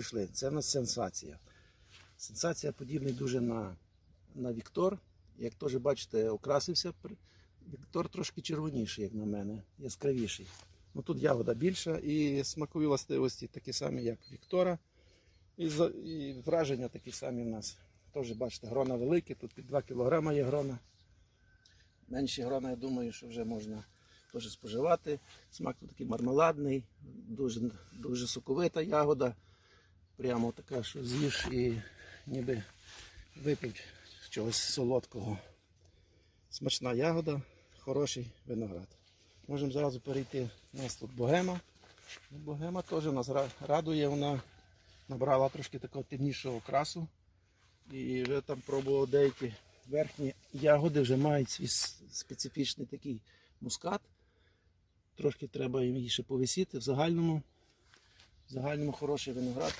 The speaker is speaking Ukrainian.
пройшли. Це в нас сенсація. Сенсація подібний дуже на, на Віктор. Як теж бачите, окрасився. Віктор трошки червоніший, як на мене, яскравіший. Ну, тут ягода більша і смакові властивості такі самі, як Віктора. І, і враження такі самі в нас. Теж бачите, грона великі, тут під 2 кг є грона. Менші грона, я думаю, що вже можна теж споживати. Смак тут такий мармеладний, дуже, дуже соковита ягода. Прямо така, що з'їш і ніби випив чогось солодкого. Смачна ягода, хороший виноград. Можемо зразу перейти. У нас тут богема. Ну, Богема теж нас радує, вона набрала трошки такого темнішого окрасу. І вже там пробував деякі верхні ягоди, вже мають свій специфічний такий мускат. Трошки треба їм ще повисіти. В загальному, в загальному хороший виноград.